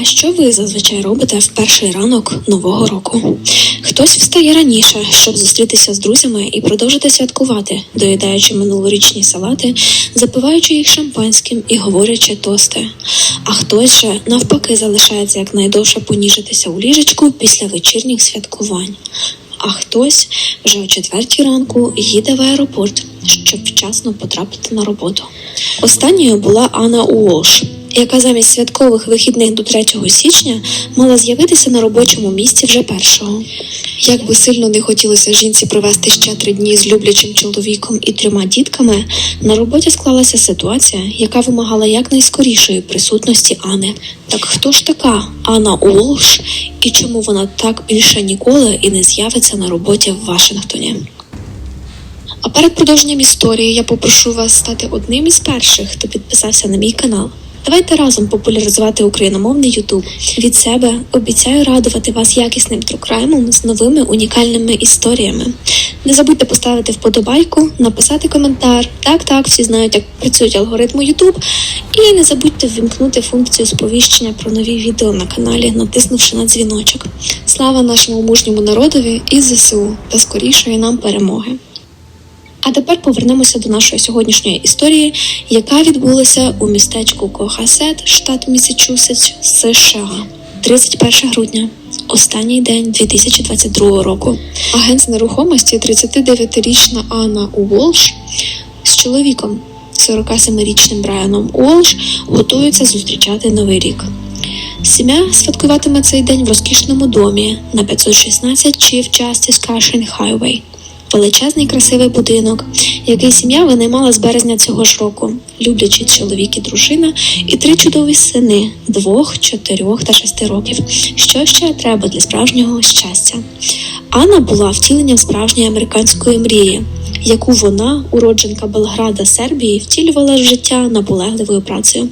А що ви зазвичай робите в перший ранок нового року? Хтось встає раніше, щоб зустрітися з друзями і продовжити святкувати, доїдаючи минулорічні салати, запиваючи їх шампанським і говорячи тости. А хтось же навпаки залишається якнайдовше поніжитися у ліжечку після вечірніх святкувань. А хтось вже о четвертій ранку їде в аеропорт, щоб вчасно потрапити на роботу. Останньою була Анна Уолш, яка замість святкових вихідних до 3 січня мала з'явитися на робочому місці вже першого. Як би сильно не хотілося жінці провести ще три дні з люблячим чоловіком і трьома дітками, на роботі склалася ситуація, яка вимагала якнайскорішої присутності Ани. Так хто ж така Анна Уолш і чому вона так більше ніколи і не з'явиться на роботі в Вашингтоні? А перед продовженням історії я попрошу вас стати одним із перших, хто підписався на мій канал. Давайте разом популяризувати україномовний Ютуб. Від себе обіцяю радувати вас якісним трукраймом з новими унікальними історіями. Не забудьте поставити вподобайку, написати коментар. Так, так, всі знають, як працюють алгоритми Ютуб. І не забудьте ввімкнути функцію сповіщення про нові відео на каналі, натиснувши на дзвіночок. Слава нашому мужньому народові і ЗСУ та скорішої нам перемоги. А тепер повернемося до нашої сьогоднішньої історії, яка відбулася у містечку Кохасет, штат Місачусетс, США. 31 грудня, останній день 2022 року. Агент з нерухомості, 39-річна Анна Уолш з чоловіком, 47-річним Брайаном Уолш, готуються зустрічати новий рік. Сім'я святкуватиме цей день в розкішному домі на 516 Chief Justice Cushing Highway. Величезний красивий будинок, який сім'я винаймала з березня цього ж року, люблячи чоловік і дружина, і три чудові сини двох, чотирьох та шести років. Що ще треба для справжнього щастя? Анна була втіленням справжньої американської мрії, яку вона, уродженка Белграда Сербії, втілювала в життя наполегливою працею.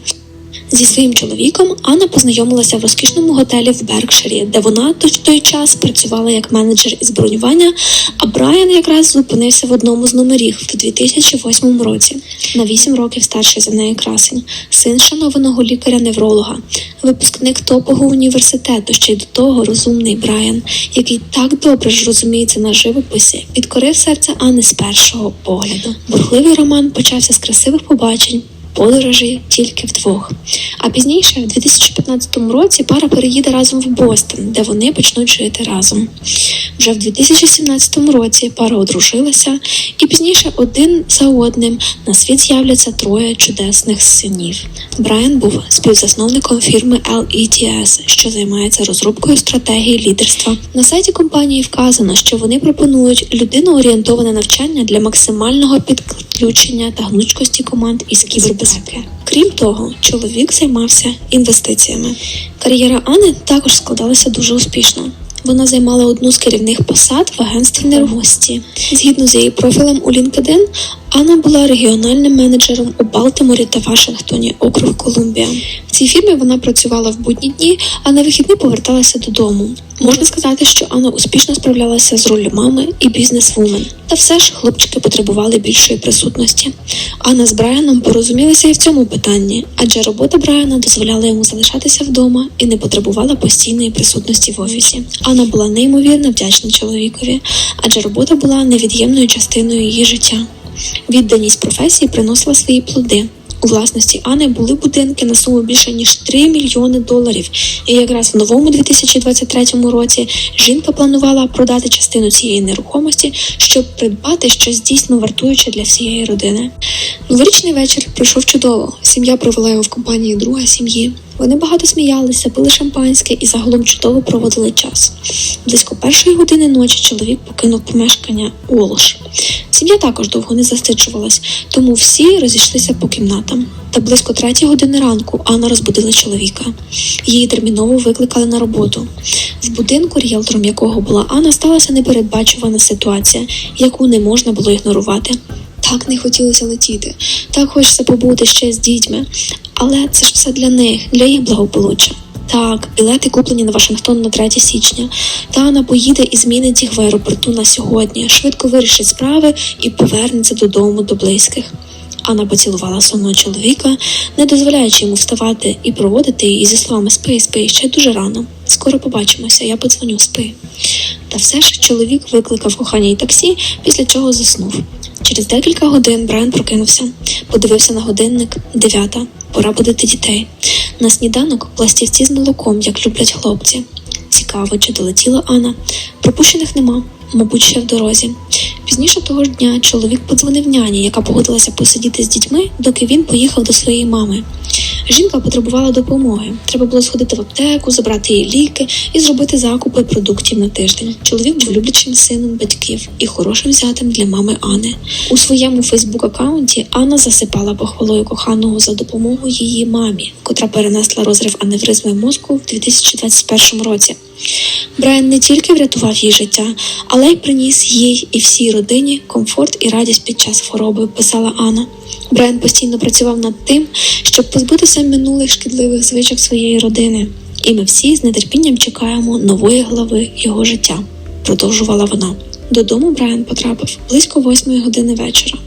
Зі своїм чоловіком Анна познайомилася в розкішному готелі в Беркширі, де вона в той час працювала як менеджер із бронювання. А Брайан якраз зупинився в одному з номерів в 2008 році. На 8 років старший за неї красень, син шанованого лікаря-невролога, випускник топового університету, ще й до того розумний Брайан, який так добре ж розуміється на живописі, підкорив серце Анни з першого погляду. Бурхливий роман почався з красивих побачень подорожі тільки вдвох. А пізніше, в 2015 році, пара переїде разом в Бостон, де вони почнуть жити разом. Вже в 2017 році пара одружилася, і пізніше один за одним на світ з'являться троє чудесних синів. Брайан був співзасновником фірми LETS, що займається розробкою стратегії лідерства. На сайті компанії вказано, що вони пропонують людиноорієнтоване навчання для максимального підключення та гнучкості команд із кібербезпеки. Крім того, чоловік займався інвестиціями. Кар'єра Ани також складалася дуже успішно. Вона займала одну з керівних посад в агентстві нервості. Згідно з її профілем у LinkedIn, Анна була регіональним менеджером у Балтиморі та Вашингтоні, округ Колумбія. В цій фірмі вона працювала в будні дні, а на вихідні поверталася додому. Можна сказати, що Анна успішно справлялася з ролью мами і бізнес-вумен. Та все ж хлопчики потребували більшої присутності. Анна з Брайаном порозумілися і в цьому питанні, адже робота Брайана дозволяла йому залишатися вдома і не потребувала постійної присутності в офісі. Анна була неймовірно вдячна чоловікові, адже робота була невід'ємною частиною її життя. Відданість професії приносила свої плоди. У власності Ани були будинки на суму більше ніж 3 мільйони доларів. І якраз в новому 2023 році жінка планувала продати частину цієї нерухомості, щоб придбати щось дійсно вартуюче для всієї родини. Новорічний вечір пройшов чудово. Сім'я провела його в компанії друга сім'ї. Вони багато сміялися, пили шампанське і загалом чудово проводили час. Близько першої години ночі чоловік покинув помешкання Уолш. Сім'я також довго не застичувалась, тому всі розійшлися по кімнатам. Та близько третьої години ранку Анна розбудила чоловіка. Її терміново викликали на роботу. В будинку, ріелтором якого була Анна, сталася непередбачувана ситуація, яку не можна було ігнорувати. Так не хотілося летіти, так хочеться побути ще з дітьми. Але це ж все для них, для їх благополуччя. Так, білети куплені на Вашингтон на 3 січня. Тана поїде і змінить їх в аеропорту на сьогодні, швидко вирішить справи і повернеться додому до близьких. Анна поцілувала сонного чоловіка, не дозволяючи йому вставати і проводити її зі словами спи, спи, ще дуже рано. Скоро побачимося, я подзвоню, спи. Та все ж чоловік викликав кохання і таксі, після чого заснув. Через декілька годин Брайан прокинувся, подивився на годинник дев'ята, пора будити дітей. На сніданок пластівці з молоком, як люблять хлопці. Цікаво, чи долетіла Анна. Пропущених нема, мабуть, ще в дорозі. Пізніше того ж дня чоловік подзвонив няні, яка погодилася посидіти з дітьми, доки він поїхав до своєї мами. Жінка потребувала допомоги. Треба було сходити в аптеку, забрати її ліки і зробити закупи продуктів на тиждень. Чоловік був люблячим сином батьків і хорошим зятем для мами Ани. У своєму Фейсбук-аккаунті Анна засипала похвалою коханого за допомогу її мамі, котра перенесла розрив аневризми мозку в 2021 році. Брайан не тільки врятував їй життя, але й приніс їй і всій родині комфорт і радість під час хвороби, писала Анна. Брайан постійно працював над тим, щоб позбутися минулих шкідливих звичок своєї родини. І ми всі з нетерпінням чекаємо нової глави його життя, продовжувала вона. Додому Брайан потрапив близько восьмої години вечора.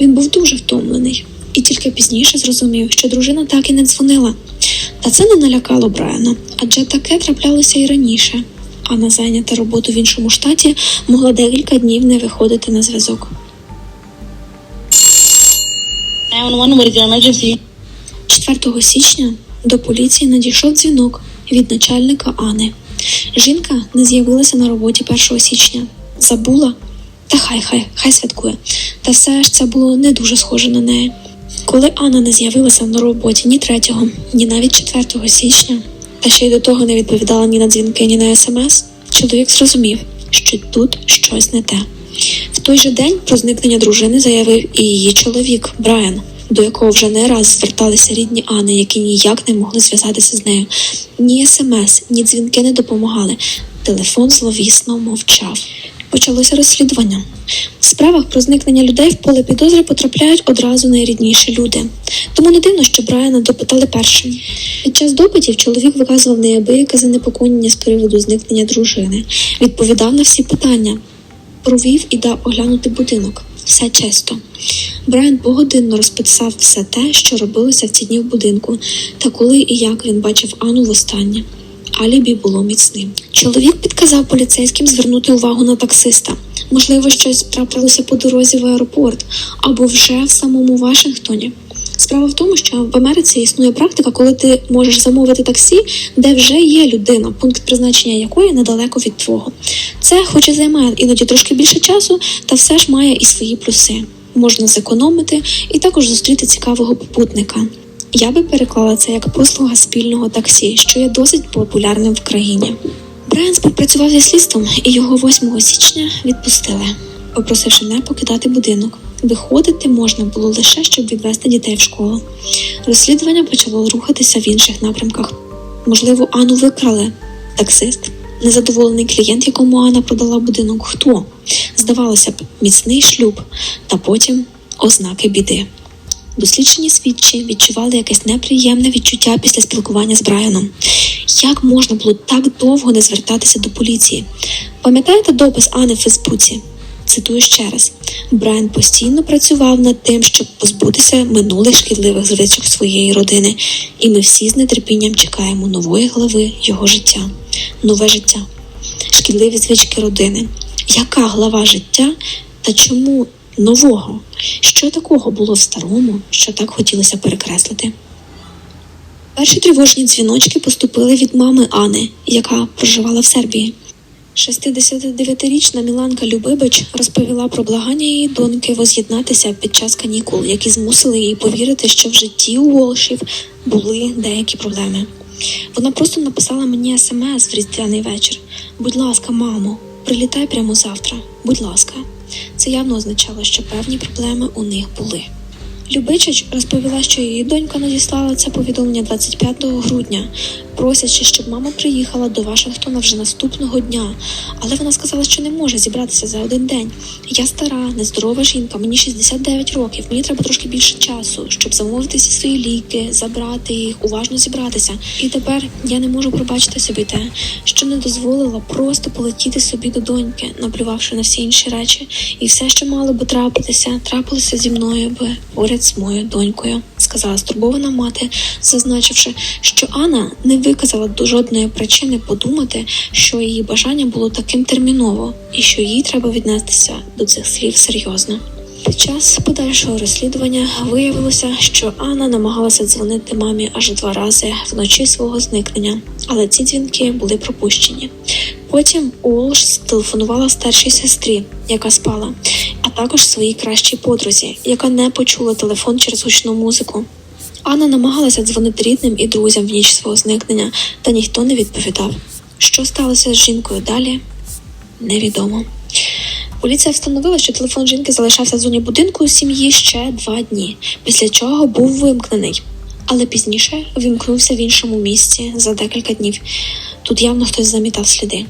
Він був дуже втомлений і тільки пізніше зрозумів, що дружина так і не дзвонила. Та це не налякало Брайана, адже таке траплялося і раніше. Анна, зайнята роботу в іншому штаті, могла декілька днів не виходити на зв'язок. 911, what is your emergency? 4 січня до поліції надійшов дзвінок від начальника Ани. Жінка не з'явилася на роботі 1 січня. Забула? Та хай, хай, хай святкує. Та все ж це було не дуже схоже на неї. Коли Анна не з'явилася на роботі ні 3, ні навіть 4 січня, та ще й до того не відповідала ні на дзвінки, ні на смс, чоловік зрозумів, що тут щось не те. В той же день про зникнення дружини заявив і її чоловік Брайан, до якого вже не раз зверталися рідні Анни, які ніяк не могли зв'язатися з нею. Ні смс, ні дзвінки не допомагали. Телефон зловісно мовчав. Почалося розслідування. Справах про зникнення людей в поле підозри потрапляють одразу найрідніші люди. Тому не дивно, що Брайана допитали першим. Під час допитів чоловік виказував неабияке занепокоєння з приводу зникнення дружини, відповідав на всі питання, провів і дав оглянути будинок. Все чисто. Брайан погодинно розписав все те, що робилося в ці дні в будинку, та коли і як він бачив Анну востаннє. Алібі було міцним. Чоловік підказав поліцейським звернути увагу на таксиста. Можливо, щось трапилося по дорозі в аеропорт або вже в самому Вашингтоні. Справа в тому, що в Америці існує практика, коли ти можеш замовити таксі, де вже є людина, пункт призначення якої недалеко від твого. Це, хоч і займає іноді трошки більше часу, та все ж має і свої плюси. Можна зекономити і також зустріти цікавого попутника. Я би переклала це як послуга спільного таксі, що є досить популярним в країні. Брайан співпрацював зі слідством, і його 8 січня відпустили, попросивши не покидати будинок. Виходити можна було лише щоб відвести дітей в школу. Розслідування почало рухатися в інших напрямках. Можливо, Анну викрали таксист, незадоволений клієнт, якому Анна продала будинок. Хто? Здавалося б, міцний шлюб, та потім ознаки біди. Досліджені свідчі відчували якесь неприємне відчуття після спілкування з Брайаном. Як можна було так довго не звертатися до поліції? Пам'ятаєте допис Ани в Фейсбуці? Цитую ще раз: Брайан постійно працював над тим, щоб позбутися минулих шкідливих звичок своєї родини, і ми всі з нетерпінням чекаємо нової глави його життя, нове життя, шкідливі звички родини. Яка глава життя та чому нового? Що такого було в старому, що так хотілося перекреслити? Перші тривожні дзвіночки поступили від мами Ани, яка проживала в Сербії. 69-річна Міланка Любибич розповіла про благання її доньки воз'єднатися під час канікул, які змусили її повірити, що в житті у Волшів були деякі проблеми. Вона просто написала мені смс в різдвяний вечір. Будь ласка, мамо, прилітай прямо завтра. Будь ласка. Це явно означало, що певні проблеми у них були. Любичич розповіла, що її донька надіслала це повідомлення 25 грудня, просячи, щоб мама приїхала до Вашингтона вже наступного дня. Але вона сказала, що не може зібратися за один день. Я стара, нездорова жінка, мені 69 років. Мені треба трошки більше часу, щоб замовити всі свої ліки, забрати їх, уважно зібратися. І тепер я не можу пробачити собі те, що не дозволила просто полетіти собі до доньки, наплювавши на всі інші речі, і все, що мало би трапитися, трапилося зі мною би поряд з моєю донькою, сказала стурбована мати, зазначивши, що Анна не виказала до жодної причини подумати, що її бажання було таким терміново, і що їй треба віднестися до цих слів серйозно. Під час подальшого розслідування виявилося, що Анна намагалася дзвонити мамі аж два рази вночі свого зникнення, але ці дзвінки були пропущені. Потім Уолш зателефонувала старшій сестрі, яка спала, а також своїй кращій подрузі, яка не почула телефон через гучну музику. Анна намагалася дзвонити рідним і друзям в ніч свого зникнення, та ніхто не відповідав. Що сталося з жінкою далі? Невідомо. Поліція встановила, що телефон жінки залишався в зоні будинку сім'ї ще два дні, після чого був вимкнений. Але пізніше вимкнувся в іншому місці за декілька днів. Тут явно хтось замітав сліди.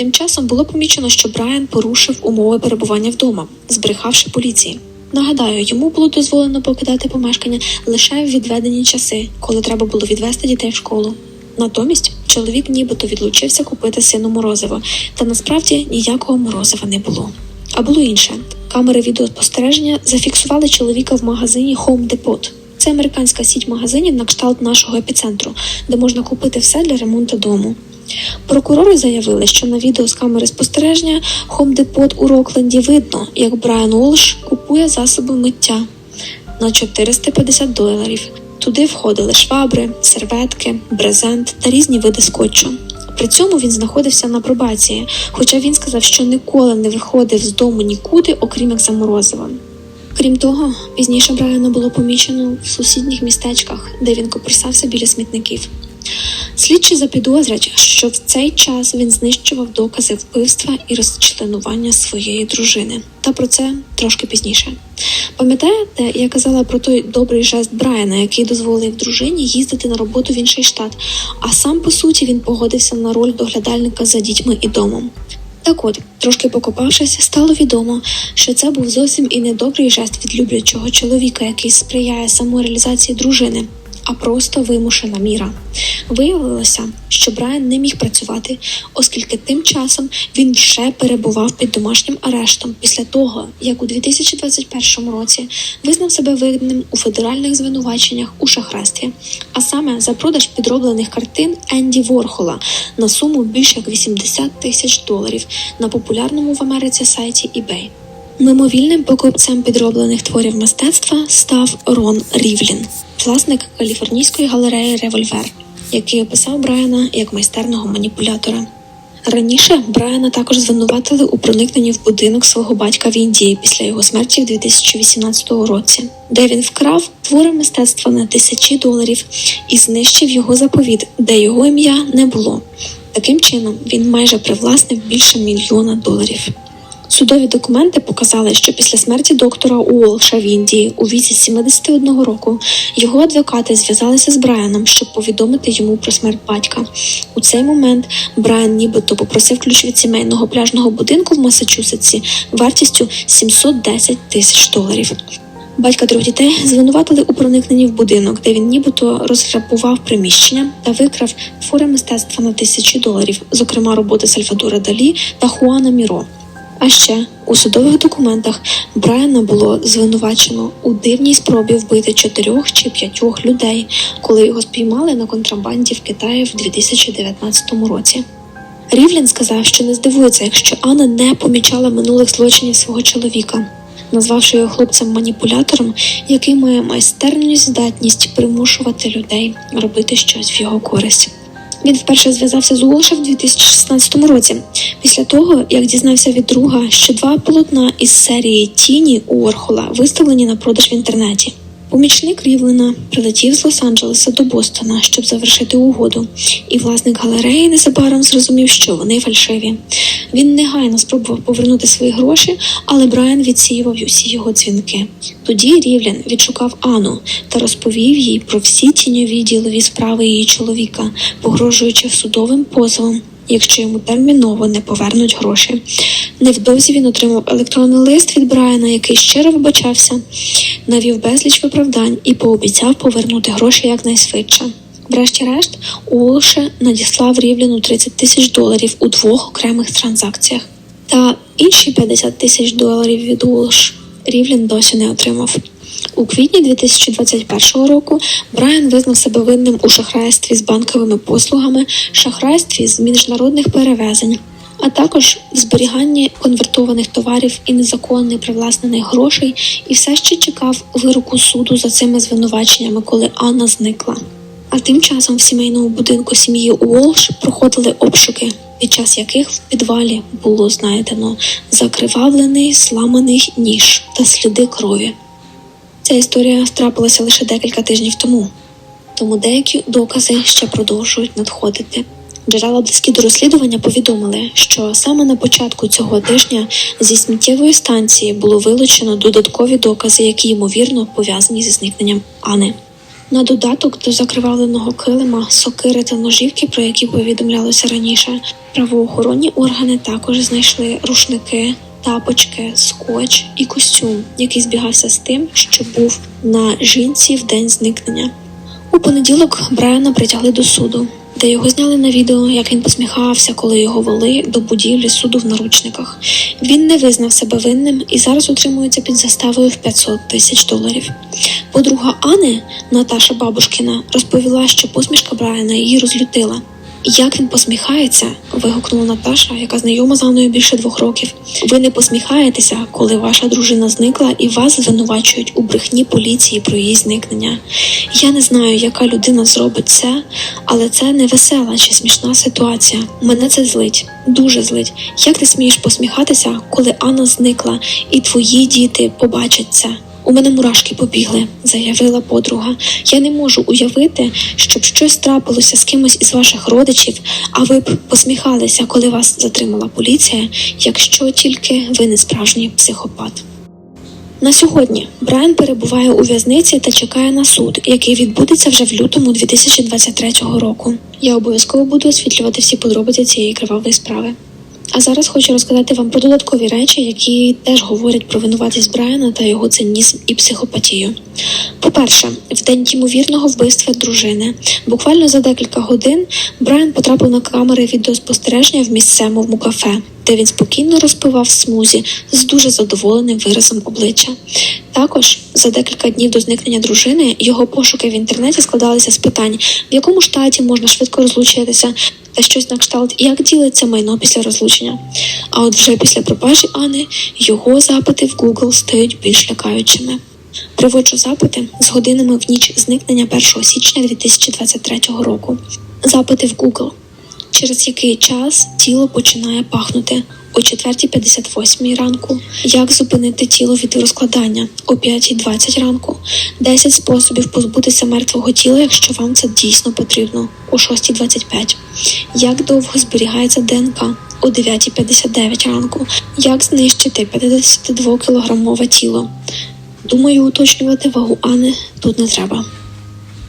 Тим часом було помічено, що Брайан порушив умови перебування вдома, збрехавши поліції. Нагадаю, йому було дозволено покидати помешкання лише в відведені часи, коли треба було відвести дітей в школу. Натомість чоловік нібито відлучився купити сину морозиво, та насправді ніякого морозива не було. А було інше. Камери відеоспостереження зафіксували чоловіка в магазині Home Depot. Це американська сіть магазинів на кшталт нашого епіцентру, де можна купити все для ремонту дому. Прокурори заявили, що на відео з камери спостереження Depot у Рокленді видно, як Брайан Уолш купує засоби миття на 450 доларів. Туди входили швабри, серветки, брезент та різні види скотчу. При цьому він знаходився на пробації, хоча він сказав, що ніколи не виходив з дому нікуди, окрім як за морозивом. Крім того, пізніше Брайана було помічено в сусідніх містечках, де він копирсався біля смітників. Слідчі запідозрять, що в цей час він знищував докази вбивства і розчленування своєї дружини. Та про це трошки пізніше. Пам'ятаєте, я казала про той добрий жест Брайана, який дозволив дружині їздити на роботу в інший штат, а сам по суті він погодився на роль доглядальника за дітьми і домом. Так от, трошки покопавшись, стало відомо, що це був зовсім і не добрий жест від люблячого чоловіка, який сприяє самореалізації дружини, а просто вимушена міра. Виявилося, що Брайан не міг працювати, оскільки тим часом він вже перебував під домашнім арештом після того, як у 2021 році визнав себе винним у федеральних звинуваченнях у шахрайстві, а саме за продаж підроблених картин Енді Ворхола на суму більше як 80 тисяч доларів на популярному в Америці сайті eBay. Мимовільним покупцем підроблених творів мистецтва став Рон Рівлін, власник каліфорнійської галереї Револьвер, який описав Брайана як майстерного маніпулятора. Раніше Брайана також звинуватили у проникненні в будинок свого батька в Індії після його смерті в 2018 році, де він вкрав твори мистецтва на тисячі доларів і знищив його заповіт, де його ім'я не було. Таким чином він майже привласнив більше мільйона доларів. Судові документи показали, що після смерті доктора Уолша в Індії у віці 71 року його адвокати зв'язалися з Брайаном, щоб повідомити йому про смерть батька. У цей момент Брайан нібито попросив ключ від сімейного пляжного будинку в Масачусетсі вартістю 710 тисяч доларів. Батька трьох дітей звинуватили у проникненні в будинок, де він нібито розграбував приміщення та викрав твори мистецтва на тисячі доларів, зокрема роботи Сальвадора Далі та Хуана Міро. А ще у судових документах Брайана було звинувачено у дивній спробі вбити чотирьох чи п'ятьох людей, коли його спіймали на контрабанді в Китаї в 2019 році. Рівлін сказав, що не здивується, якщо Анна не помічала минулих злочинів свого чоловіка, назвавши його хлопцем-маніпулятором, який має майстерну здатність примушувати людей робити щось в його користь. Він вперше зв'язався з Уолша в 2016 році, після того, як дізнався від друга, що два полотна із серії Тіні Уорхола виставлені на продаж в інтернеті. Помічник Рівлена прилетів з Лос-Анджелеса до Бостона, щоб завершити угоду, і власник галереї незабаром зрозумів, що вони фальшиві. Він негайно спробував повернути свої гроші, але Брайан відсіював усі його дзвінки. Тоді Рівлен відшукав Анну та розповів їй про всі тіньові ділові справи її чоловіка, погрожуючи судовим позовом. Якщо йому терміново не повернуть гроші, невдовзі він отримав електронний лист від Брайана, який щиро вибачався, навів безліч виправдань і пообіцяв повернути гроші якнайшвидше. Врешті-решт, Уолше надіслав Рівліну 30 тисяч доларів у двох окремих транзакціях. Та інші 50 тисяч доларів від Уолш Рівлін досі не отримав. У квітні 2021 року Брайан визнав себе винним у шахрайстві з банковими послугами, шахрайстві з міжнародних перевезень, а також в зберіганні конвертованих товарів і незаконно привласнених грошей, і все ще чекав вироку суду за цими звинуваченнями, коли Анна зникла. А тим часом в сімейному будинку сім'ї Уолш проходили обшуки, під час яких в підвалі було знайдено закривавлений сламаний ніж та сліди крові. Ця історія трапилася лише декілька тижнів тому, тому деякі докази ще продовжують надходити. Джерела близькі до розслідування повідомили, що саме на початку цього тижня зі сміттєвої станції було вилучено додаткові докази, які ймовірно пов'язані зі зникненням Ани. На додаток до закривавленого килима, сокири та ножівки, про які повідомлялося раніше, правоохоронні органи також знайшли рушники, тапочки, скотч і костюм, який збігався з тим, що був на жінці в день зникнення. У понеділок Брайана притягли до суду, де його зняли на відео, як він посміхався, коли його вели до будівлі суду в наручниках. Він не визнав себе винним і зараз утримується під заставою в 500 тисяч доларів. Подруга Ани, Наташа Бабушкіна, розповіла, що посмішка Брайана її розлютила. Як він посміхається? вигукнула Наташа, яка знайома з Анною більше двох років. Ви не посміхаєтеся, коли ваша дружина зникла і вас звинувачують у брехні поліції про її зникнення. Я не знаю, яка людина зробить це, але це не весела чи смішна ситуація. Мене це злить, дуже злить. Як ти смієш посміхатися, коли Анна зникла, і твої діти побачать це? У мене мурашки побігли, заявила подруга. Я не можу уявити, щоб щось трапилося з кимось із ваших родичів, а ви б посміхалися, коли вас затримала поліція, якщо тільки ви не справжній психопат. На сьогодні Брайан перебуває у в'язниці та чекає на суд, який відбудеться вже в лютому 2023 року. Я обов'язково буду освітлювати всі подробиці цієї кривавої справи. А зараз хочу розказати вам про додаткові речі, які теж говорять про винуватість Брайана та його цинізм і психопатію. По-перше, в день ймовірного вбивства дружини, буквально за декілька годин, Брайан потрапив на камери відеоспостереження в місцевому кафе, де він спокійно розпивав смузі з дуже задоволеним виразом обличчя. Також за декілька днів до зникнення дружини його пошуки в інтернеті складалися з питань, в якому штаті можна швидко розлучитися, та щось на кшталт, як ділиться майно після розлучення. А от вже після пропажі Ани його запити в Google стають більш лякаючими. Приводжу запити з годинами в ніч зникнення 1 січня 2023 року. Запити в Google. Через який час тіло починає пахнути о 4.58 ранку. Як зупинити тіло від розкладання о 5.20 ранку. 10 способів позбутися мертвого тіла, якщо вам це дійсно потрібно о 6.25. Як довго зберігається ДНК о 9.59 ранку. Як знищити 52-кілограмове тіло. Думаю, уточнювати вагу Ани тут не треба.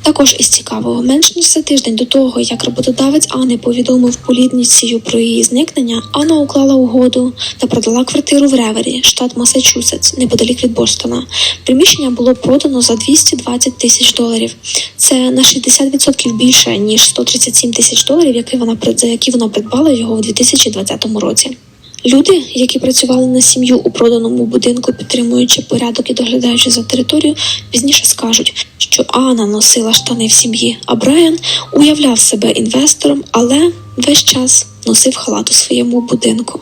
Також із цікавого, менш ніж за тиждень до того, як роботодавець Ани повідомив поліцію про її зникнення, Анна уклала угоду та продала квартиру в Ревері, штат Масачусетс, неподалік від Бостона. Приміщення було продано за 220 тисяч доларів. Це на 60% більше ніж 137 тисяч доларів, які вона за які вона придбала його у 2020 році. Люди, які працювали на сім'ю у проданому будинку, підтримуючи порядок і доглядаючи за територію, пізніше скажуть, що Анна носила штани в сім'ї, а Брайан уявляв себе інвестором, але весь час носив халат у своєму будинку.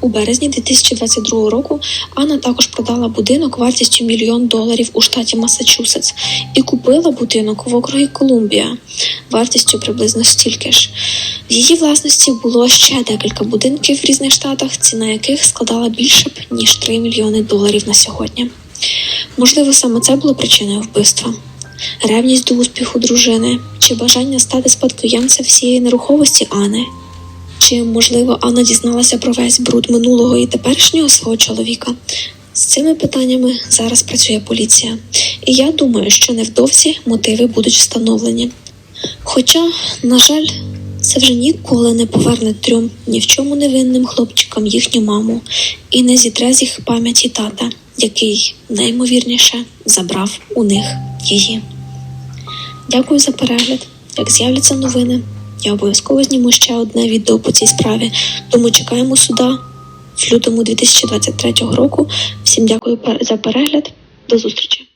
У березні 2022 року Анна також продала будинок вартістю мільйон доларів у штаті Масачусетс і купила будинок в округі Колумбія вартістю приблизно стільки ж. В її власності було ще декілька будинків в різних штатах, ціна яких складала більше б ніж 3 мільйони доларів на сьогодні. Можливо, саме це було причиною вбивства. Ревність до успіху дружини чи бажання стати спадкоємцем всієї нерухомості Ани. Чи, можливо, Анна дізналася про весь бруд минулого і теперішнього свого чоловіка? З цими питаннями зараз працює поліція, і я думаю, що невдовзі мотиви будуть встановлені. Хоча, на жаль, це вже ніколи не поверне трьом ні в чому невинним хлопчикам їхню маму і не зітре з їх пам'яті тата, який наймовірніше забрав у них її. Дякую за перегляд. Як з'являться новини, я обов'язково зніму ще одне відео по цій справі, тому чекаємо суда в лютому 2023 року. Всім дякую за перегляд. До зустрічі!